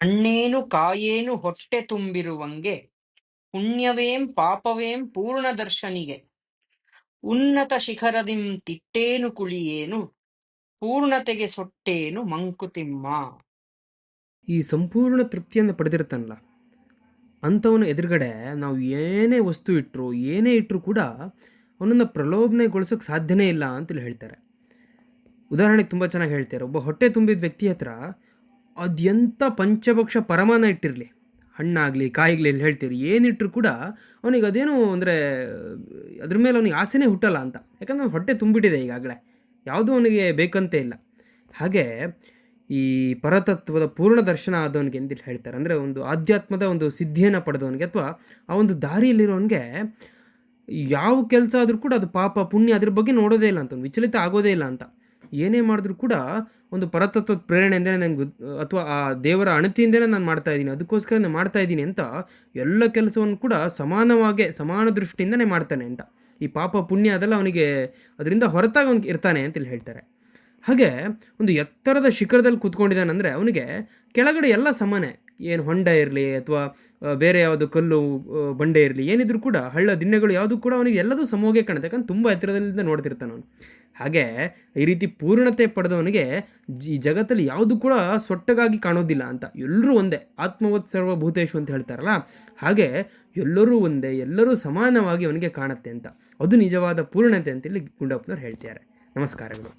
ಹಣ್ಣೇನು ಕಾಯೇನು ಹೊಟ್ಟೆ ತುಂಬಿರುವಂಗೆ, ಪುಣ್ಯವೇಂ ಪಾಪವೇಂ ಪೂರ್ಣ ದರ್ಶನಿಗೆ ಉನ್ನತ ಶಿಖರದಿಂ ತಿಟ್ಟೇನು ಕುಳಿಯೇನು, ಪೂರ್ಣತೆಗೆ ಸೊಟ್ಟೇನು ಮಂಕುತಿಮ್ಮ. ಈ ಸಂಪೂರ್ಣ ತೃಪ್ತಿಯನ್ನು ಪಡೆದಿರ್ತಾನಲ್ಲ ಅಂಥವನ ಎದುರುಗಡೆ ನಾವು ಏನೇ ವಸ್ತು ಇಟ್ಟರು ಏನೇ ಇಟ್ಟರು ಕೂಡ ಅವನನ್ನು ಪ್ರಲೋಭನೆಗೊಳಿಸೋಕ್ಕೆ ಸಾಧ್ಯನೇ ಇಲ್ಲ ಅಂತೇಳಿ ಹೇಳ್ತಾರೆ. ಉದಾಹರಣೆಗೆ ತುಂಬ ಚೆನ್ನಾಗಿ ಹೇಳ್ತಾರೆ, ಒಬ್ಬ ಹೊಟ್ಟೆ ತುಂಬಿದ ವ್ಯಕ್ತಿ ಹತ್ರ ಅದೆಂಥ ಪಂಚಭಕ್ಷ ಪರಮಾನ ಇಟ್ಟಿರಲಿ. ಹಣ್ಣಾಗಲಿ, ಕಾಯಿಗ್ಲಿ ಹೇಳ್ತೀರಿ ಏನಿಟ್ಟರು ಕೂಡ ಅವನಿಗೆ ಅದೇನು ಅಂದರೆ ಅದ್ರ ಮೇಲೆ ಅವನಿಗೆ ಆಸೆನೇ ಹುಟ್ಟಲ್ಲ ಅಂತ. ಯಾಕಂದ್ರೆ ಅವ್ನು ಹೊಟ್ಟೆ ತುಂಬಿಟ್ಟಿದೆ ಈಗಾಗಲೇ. ಯಾವುದೂ ಅವನಿಗೆ ಬೇಕಂತೆ ಇಲ್ಲ. ಹಾಗೆ ಈ ಪರತತ್ವದ ಪೂರ್ಣ ದರ್ಶನ ಆದವನಿಗೆ ಎಂದಿಲ್ಲಿ ಹೇಳ್ತಾರೆ? ಅಂದರೆ ಒಂದು ಆಧ್ಯಾತ್ಮದ ಒಂದು ಸಿದ್ಧಿಯನ್ನು ಪಡೆದವನಿಗೆ ಅಥವಾ ಆ ಒಂದು ದಾರಿಯಲ್ಲಿರೋನಿಗೆ ಯಾವ ಕೆಲಸ ಆದರೂ ಕೂಡ ಅದು ಪಾಪ, ಪುಣ್ಯ ಅದ್ರ ಬಗ್ಗೆ ನೋಡೋದೇ ಇಲ್ಲ ಅಂತ. ವಿಚಲಿತ ಆಗೋದೇ ಇಲ್ಲ ಅಂತ. ಏನೇ ಮಾಡಿದ್ರು ಕೂಡ ಒಂದು ಪರತತ್ವದ ಪ್ರೇರಣೆಯಿಂದಲೇ ನನಗೆ ಅಥವಾ ಆ ದೇವರ ಅಣತಿಯಿಂದಲೇ ನಾನು ಮಾಡ್ತಾ ಇದ್ದೀನಿ. ಅದಕ್ಕೋಸ್ಕರ ನಾನು ಮಾಡ್ತಾ ಇದ್ದೀನಿ ಅಂತ ಎಲ್ಲ ಕೆಲಸವನ್ನು ಕೂಡ ಸಮಾನವಾಗೆ, ಸಮಾನ ದೃಷ್ಟಿಯಿಂದನೇ ಮಾಡ್ತಾನೆ ಅಂತ. ಈ ಪಾಪ ಪುಣ್ಯ ಅದೆಲ್ಲ ಅವನಿಗೆ ಅದರಿಂದ ಹೊರತಾಗಿ ಅವನಿಗೆ ಇರ್ತಾನೆ ಅಂತೇಳಿ ಹೇಳ್ತಾರೆ. ಹಾಗೆ ಒಂದು ಎತ್ತರದ ಶಿಖರದಲ್ಲಿ ಕೂತ್ಕೊಂಡಿದ್ದಾನಂದರೆ ಅವನಿಗೆ ಕೆಳಗಡೆ ಎಲ್ಲ ಸಮಾನೆ. ಏನು ಹೊಂಡ ಇರಲಿ ಅಥವಾ ಬೇರೆ ಯಾವುದು ಕಲ್ಲು ಬಂಡೆ ಇರಲಿ, ಏನಿದ್ರು ಕೂಡ ಹಳ್ಳ ದಿಣ್ಣೆಗಳು ಯಾವುದು ಕೂಡ ಅವನಿಗೆ ಎಲ್ಲದೂ ಸಮೋಗೆ ಕಾಣುತ್ತೆ. ಯಾಕಂದ್ರೆ ತುಂಬ ಎತ್ತರದಿಂದ ನೋಡ್ತಿರ್ತಾನೆ ಅವನು. ಹಾಗೆ ಈ ರೀತಿ ಪೂರ್ಣತೆ ಪಡೆದವನಿಗೆ ಈ ಜಗತ್ತಲ್ಲಿ ಯಾವುದು ಕೂಡ ಸೊಟ್ಟಗಾಗಿ ಕಾಣೋದಿಲ್ಲ ಅಂತ. ಎಲ್ಲರೂ ಒಂದೇ, ಆತ್ಮವತ್ ಸರ್ವಭೂತೇಶು ಅಂತ ಹೇಳ್ತಾರಲ್ಲ, ಹಾಗೆ ಎಲ್ಲರೂ ಒಂದೇ, ಎಲ್ಲರೂ ಸಮಾನವಾಗಿ ಅವನಿಗೆ ಕಾಣುತ್ತೆ ಅಂತ. ಅದು ನಿಜವಾದ ಪೂರ್ಣತೆ ಅಂತೇಳಿ ಗುಂಡಪ್ಪನವ್ರು ಹೇಳ್ತಾರೆ ನಮಸ್ಕಾರಗಳು.